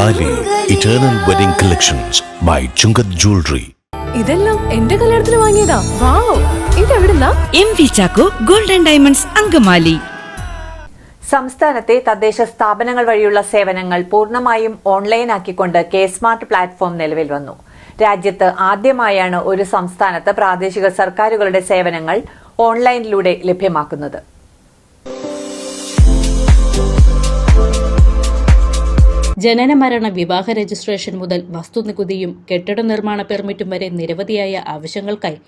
Eternal wedding collections by Chungath jewellery ഇതെല്ലാം എന്റെ കല്യാണത്തിന് വാങ്ങിയതാ. Wow ഇതെവിടുന്നാ? M V Chacko golden diamonds Angamaly. സംസ്ഥാനത്തെ തദ്ദേശ സ്ഥാപനങ്ങൾ വഴിയുള്ള സേവനങ്ങൾ പൂർണമായും ഓൺലൈൻ ഓൺലൈനാക്കിക്കൊണ്ട് കെ സ്മാർട്ട് പ്ലാറ്റ്ഫോം നിലവിൽ വന്നു. രാജ്യത്ത് ആദ്യമായാണ് ഒരു സംസ്ഥാനത്ത് പ്രാദേശിക സർക്കാരുകളുടെ സേവനങ്ങൾ ഓൺലൈനിലൂടെ ലഭ്യമാക്കുന്നത്. ജനന മരണ വിവാഹ രജിസ്ട്രേഷൻ മുതൽ വസ്തുനികുതിയും കെട്ടിട നിർമ്മാണ പെർമിറ്റും വരെ നിരവധിയായ ആവശ്യങ്ങൾക്കായി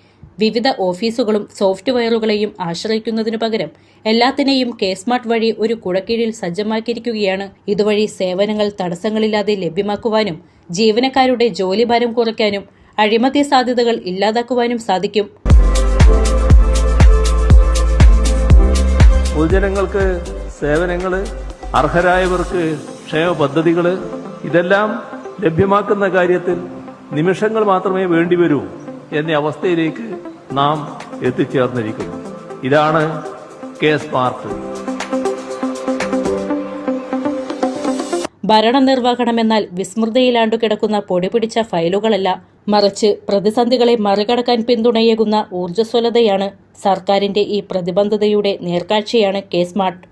വിവിധ ഓഫീസുകളും സോഫ്റ്റ്വെയറുകളെയും ആശ്രയിക്കുന്നതിനു പകരം എല്ലാത്തിനെയും കെ സ്മാർട്ട് വഴി ഒരു കുടക്കീഴിൽ സജ്ജമാക്കിയിരിക്കുകയാണ്. ഇതുവഴി സേവനങ്ങൾ തടസ്സങ്ങളില്ലാതെ ലഭ്യമാക്കുവാനും ജീവനക്കാരുടെ ജോലിഭാരം കുറയ്ക്കാനും അഴിമതി സാധ്യതകൾ ഇല്ലാതാക്കുവാനും സാധിക്കും. പൊതുജനങ്ങൾക്ക് സേവനങ്ങൾ അർഹരായവർക്ക് ക്ഷേമ പദ്ധതികൾ ഇതെല്ലാം ലഭ്യമാക്കുന്ന കാര്യത്തിൽ നിമിഷങ്ങൾ മാത്രമേ വേണ്ടിവരൂ എന്ന അവസ്ഥയിലേക്ക് നാം എത്തിച്ചേർന്നിരിക്കുന്നു. ഇതാണ് കെ സ്മാർട്ട് ഭരണനിർവഹണമെന്നാൽ വിസ്മൃതിയിലാണ്ടു കിടക്കുന്ന പൊടിപിടിച്ച ഫയലുകളല്ല മറിച്ച് പ്രതിസന്ധികളെ മറികടക്കാൻ പിന്തുണയേകുന്ന ഊർജസ്വലതയാണ് സർക്കാരിന്റെ ഈ പ്രതിബദ്ധതയുടെ നേർക്കാഴ്ചയാണ് കെ സ്മാർട്ട്